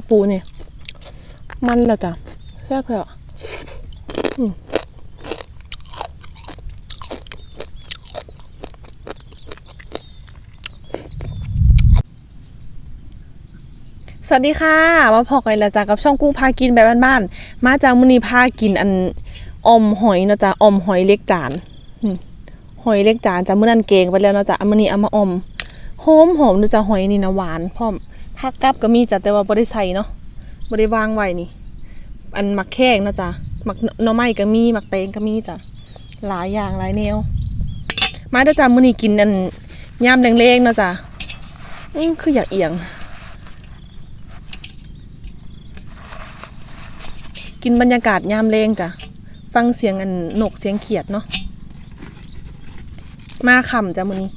ระปูนี่ มันล้วจ้ะแซ่บเลยอะอืมสวัสดีค่ะ มาพอกันแล้วจ้ะกับช่องกุ้งพากินแบบบ้านๆ มาจากมุนีพากินอันอมหอยเนาะจ๊ะอมหอยเล็กจานหอยเล็กจานจ้ะมื้อนั้นเกงไปแล้วเนาะจ๊ะอันมื้อนี้เอามาอมหอมหอมเนาะจ๊ะหอยนี่นะหวานพร้อม ผักกับก็มีจ้ะแต่ว่าบ่ได้ใส่เนาะบ่ได้วางไว้นี่ อันหมักแข้งเนาะจ๊ะหมักหน่อไม้ก็มีหมักเตงก็มีจ้ะหลายอย่างหลายแนว มาเด้อจ้ะมื้อนี้กินอันยามแรงๆเนาะจ๊ะอือคืออยากเอียง กินบรรยากาศยามเลงจ้ะฟังเสียงอันนกเสียงเขียดเนาะมาค่ำจ้ะมื้อนี้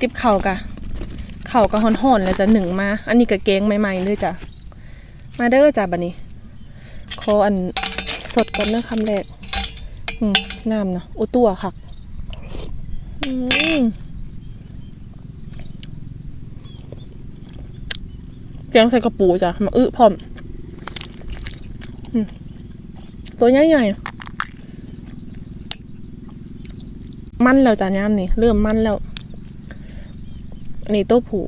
ติบเข่ากะ เข่ากะห่อนๆแล้วจ้ะหนึ่งมา อันนี้กะเกงใหม่ๆเลยจ้ะ มาเด้อจ้ะบัดนี้ขออันสดก่อนเนาะคำแรกอืมน้ำเนาะอุตัวคักอืมเจียงใส่กระปูจ้ะมาอึพร้อมตัวใหญ่ๆมันแล้วจ้ะย่ามนี่เริ่มมันแล้ว นนี้ตัวผู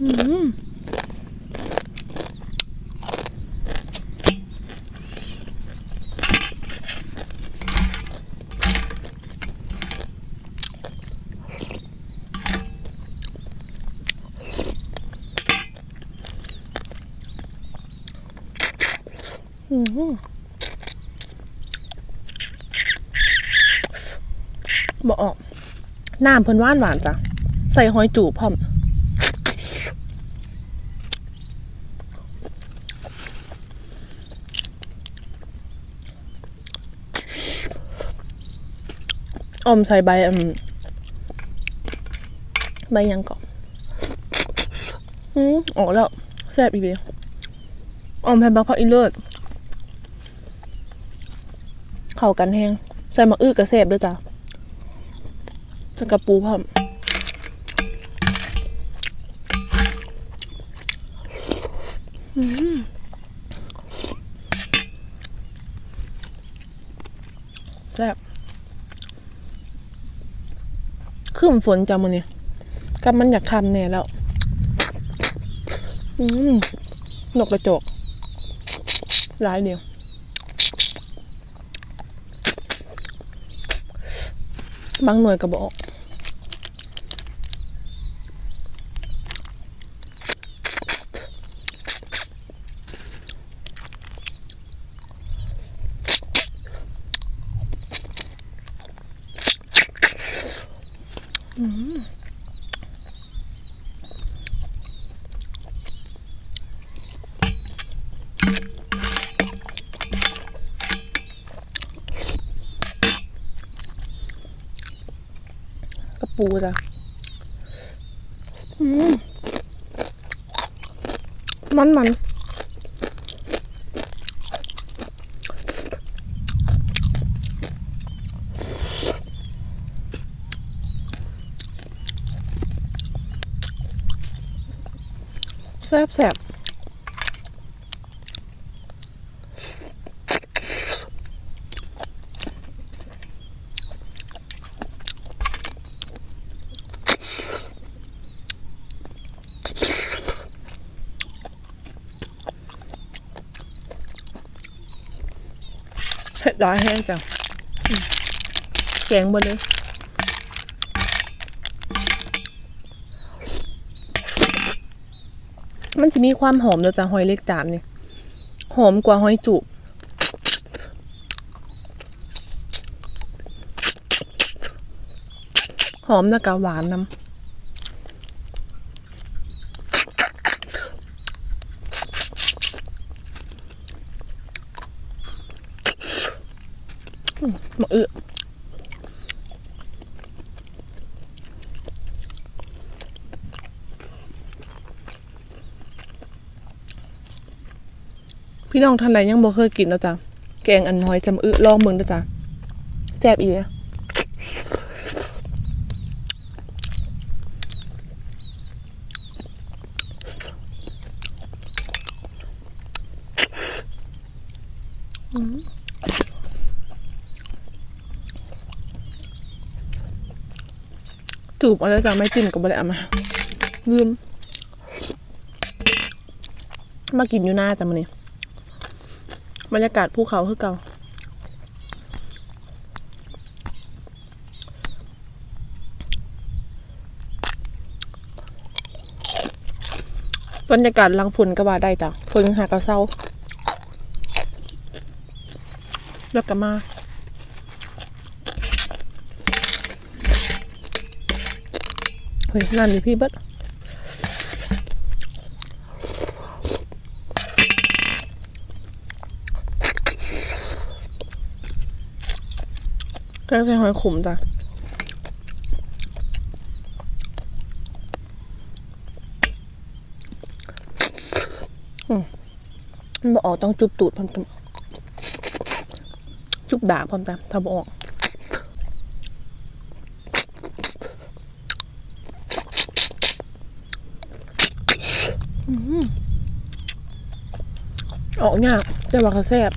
อืมอื บอกออก น้ำเพิ่นหวานหวานจ้ะ ใส่หอยจูบพร้อมอมใส่ใบอืมใบยังกอนอืมออกแล้วแซ่บอีกเลยอมแผ่นบักผักอีเลิศเข้ากันแห้งใส่มะอื้อกระแซ่บด้วยจ้ะ ใส่กระปูพร้อมแซ่บขึ้นฝนจ้ะมันเนี่ยกับมันอยากคำเนี่ยแล้วอืมนกกระจกหลายเดียวบางหน่วยกระบอก กระปูจ้ะอืมมันมัน ซ่บแซ่บเผ็ดร้ายแห้งจ้ะอืมแกงหมดเลย มันจะมีความหอมเนอะจ้ะหอยเล็กจานนี่หอมกว่าหอยจุหอมแล้วก็หวานน้ำ น้องท่านใดยังบ่เคยกินนะจ๊ะแกงอันน้อยจำอึลองเมืองนะจ๊ะแซ่บอีเลยจูบเอาแล้วจ้ะไม่กินก็ไม่ได้เอามาลืมมากินอยู่หน้าจ้ะมันนี่ บรรยากาศภูเขาคือเก่าบรรยากาศลังฝนก็ว่าได้จ้ะฝนหากระเศร้า แล้วก็มาเฮ้ยนั่นดิพี่เบิด กงใส่หอยขมจ้ะมันบอกออกต้องจุบตูดพร้อมกันจุบด่าพร้อมกันถ้าบอกออหือออกยากแต่ว่าเขาแซ่บ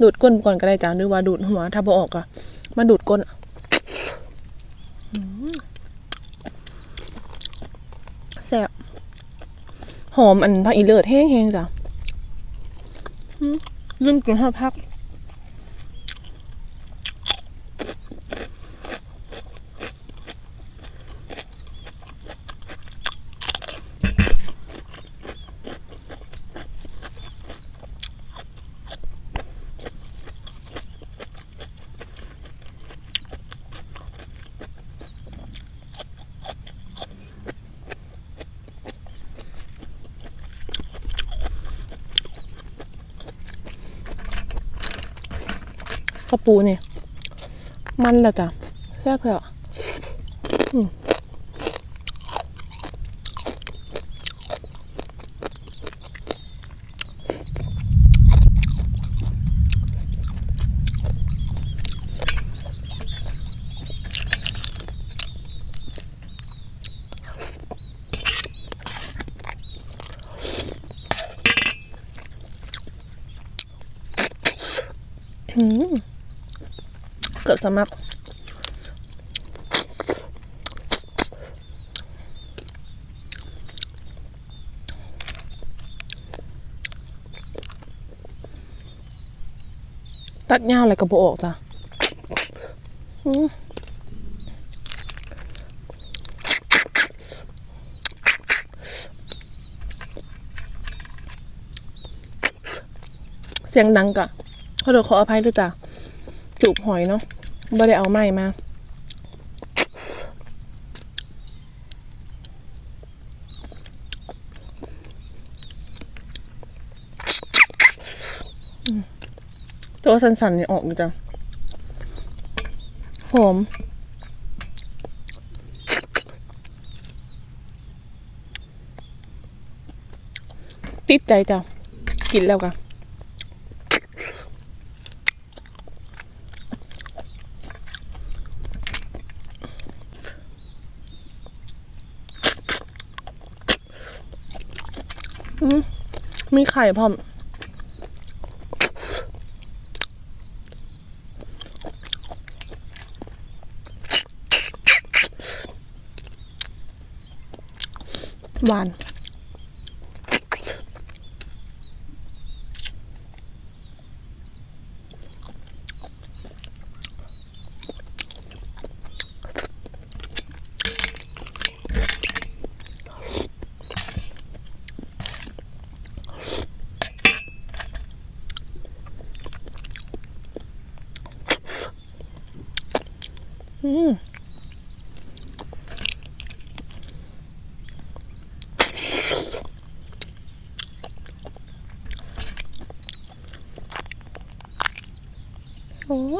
ดูดก้นก่อนก็ได้จ้าหรือว่าดูดหัว ถ้าบอออกอะมาดูดก้นแซ่บหอมอันพักอีเลิศแห้งๆจ้ะอืมลืมกินห้าพัก ข้าวปูนี่ มันแหละจ้ะแซ่บเลยอะอืมอืม กือบสมัครตัดยาอะไรกระโบออกจ้ะเสียงดังกะขอโทษขออภัยด้วยจ้ะจูบหอยเนาะ ไม่ได้เอาไม้มาตัวสันๆนี่ออกจ้ะหอมติดใจจ้ะกินแล้วกัน มีไข่พร้อมหวาน โอ้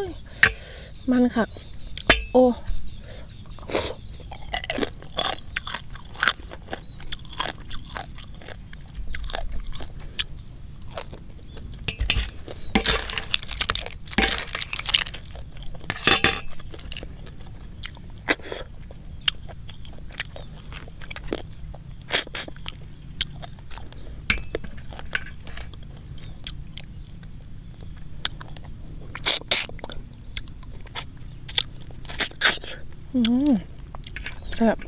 ย มันค่ะ โอ้ อืมแซ่บ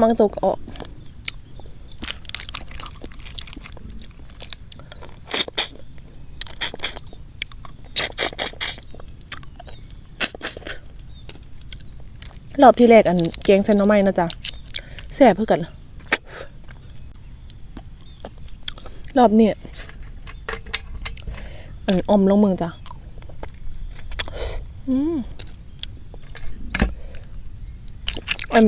มันก็ตกออกรอบที่แรกอันแกงเซนโนอไม้นะจ๊ะแซ่บเพื่อกัน รอบนี้อันอมลงมือจ้ะอืมอัน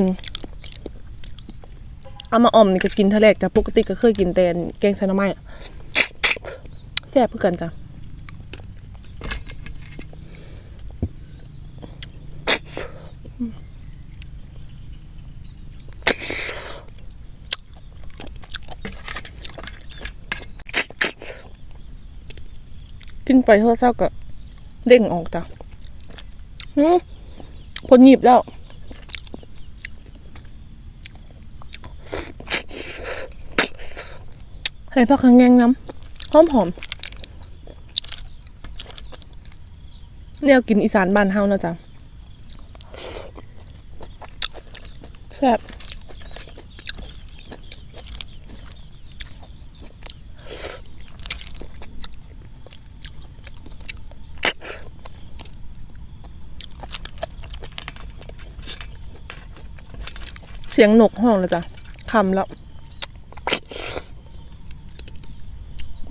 เอามาอมนี่ก็กินทะเลกแต่ปกติก็เคยกินแต่แกงเซนโนอไม้แซ่บเพื่อกันจ้ะ กินไปเท่าเศร้าก็เด้งออกจ้ะหืมพอหยิบแล้วใส่ผักขะแงงน้ำหอมหอมเนี่ยกินอีสานบ้านเฮาเนาะจ้ะแซ่บ เสียงนกห้องเลยจ้ะคำแล้ว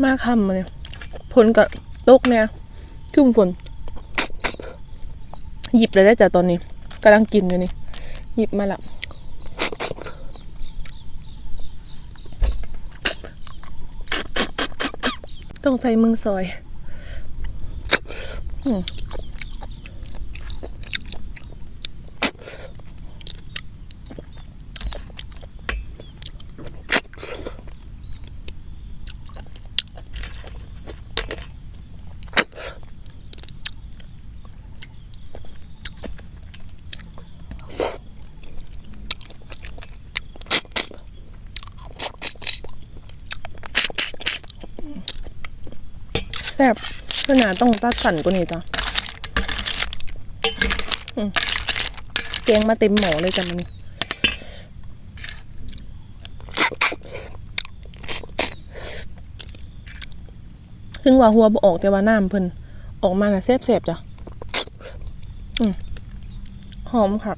มาคำมาเนี่ยฝนกับตกเนี่ยชุ่มฝน หยิบเลยได้จ้ะตอนนี้กำลังกินอยู่นี่ หยิบมาละต้องใส่มือซอย อืม แซ่บขนาดต้องตัดสันกว่านี้จ้ะอืมแกงมาเต็มหมอเลยจ้ะมันนี่ซึ่งว่าหัวบ่ออกแต่ว่าน้ำเพิ่นออกมาน่ะแซ่บๆจ้ะหอมค่ะ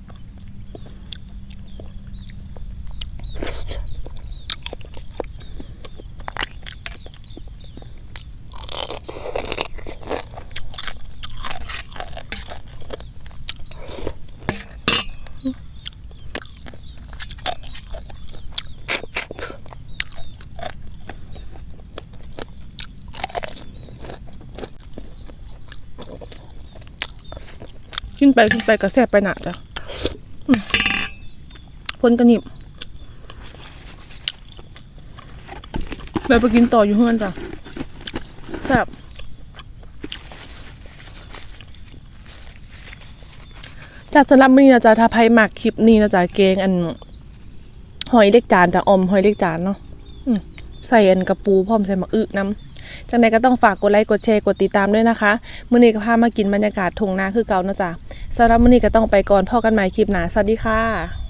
ไปขึ้นไปก็แซ่บไปหนาจ้ะพ้นกระหนิบไปไปกินต่ออยู่เฮือนจ้ะแซ่บจากสำหรับมื้อนี้นะจ๊ะถ้าใครมักคลิปนี้นะจ๊ะเกงอัน หอยเล็กจานจ้ะออมหอยเล็กจานเนาะใส่อันกระปูพร้อมใส่หมะอึน้ำจังใดก็ต้องฝากกดไลค์กดแชร์กดติดตามด้วยนะคะมื้อนี้ก็พามากินบรรยากาศทงนาคือเก่านะจ๊ะ สำหรับมื้อนี้ก็ต้องไปก่อนพ่อกันใหม่คลิปหน้าสวัสดีค่ะ